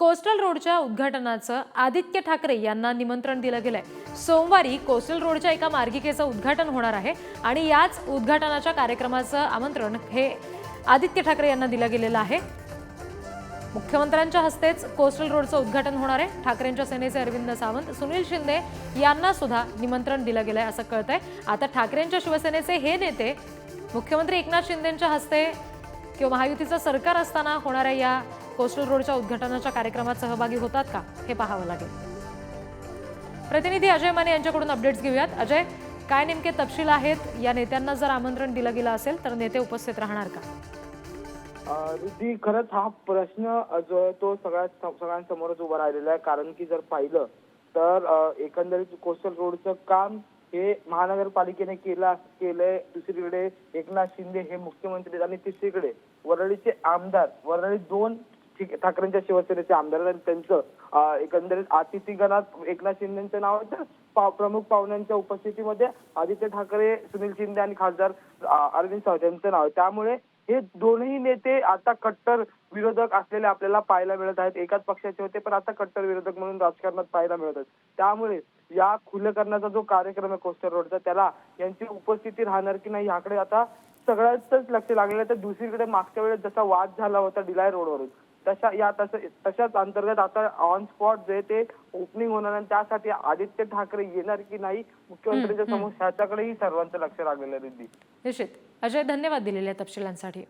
Coastal रोडच्या उद्घाटनाचं आदित्य ठाकरे यांना निमंत्रण दिलं गेलंय. सोमवारी कोस्टल रोडच्या एका मार्गिकेचं उद्घाटन होणार आहे आणि याच उद्घाटनाच्या कार्यक्रमाचं आमंत्रण हे आदित्य ठाकरे यांना दिलं गेलेलं आहे. मुख्यमंत्र्यांच्या हस्तेच कोस्टल रोडचं उद्घाटन होणार आहे. ठाकरेंच्या सेनेचे अरविंद सावंत सुनील शिंदे यांना सुद्धा निमंत्रण दिलं गेलं आहे असं कळतंय. आता ठाकरेंच्या शिवसेनेचे हे नेते मुख्यमंत्री एकनाथ शिंदेंच्या हस्ते किंवा महायुतीचं सरकार असताना होणाऱ्या या कोस्टल रोडच्या उद्घाटनाच्या कार्यक्रमात सहभागी होतात का हे पाहावं लागेल. प्रतिनिधी अजय माने यांच्याकडून अपडेट्स घेऊयात. अजय काय नेमके तपशील आहेत? या नेत्यांना जर आमंत्रण दिलं गेलं असेल तर नेते उपस्थित राहणार का? अं, खरंच हा प्रश्न जो आहे तो सगळ्यात सगळ्यांसमोरच उभा राहिलेला आहे. कारण की जर पाहिलं तर एकंदरीत कोस्टल रोडचं काम हे महानगरपालिकेने केलं केलंय. दुसरीकडे एकनाथ शिंदे हे मुख्यमंत्री आणि तिसरीकडे वरळीचे आमदार वरळी दोन ठाकरेंच्या शिवसेनेचे आमदार आणि त्यांचं एकंदरीत अतिथीगणात एकनाथ शिंदेचं नाव आहे तर पा- प्रमुख पाहुण्यांच्या उपस्थितीमध्ये आदित्य ठाकरे सुनील शिंदे आणि खासदार अरविंद सावंत यांचं नाव आहे. त्यामुळे हे दोन्ही नेते आता कट्टर विरोधक असलेले आपल्याला पाहायला मिळत आहेत. एकाच पक्षाचे होते पण आता कट्टर विरोधक म्हणून राजकारणात पाहायला मिळत आहेत. त्यामुळे या खुलं करण्याचा जो कार्यक्रम आहे कोस्टर रोडचा त्याला यांची उपस्थिती राहणार की नाही याकडे आता सगळ्याच लक्ष लागलेलं आहे. तर दुसरीकडे मागच्या वेळेस जसा वाद झाला होता डिलाय रोडवरून तशा या तसं तशाच अंतर्गत आता ऑन स्पॉट जे ते ओपनिंग होणार आणि त्यासाठी आदित्य ठाकरे येणार की नाही? मुख्यमंत्र्यांच्या समोर ह्याच्याकडेही सर्वांचं लक्ष लागलेलं आहे रिद्धी. निश्चित. अजय धन्यवाद दिलेल्या तपशिलांसाठी.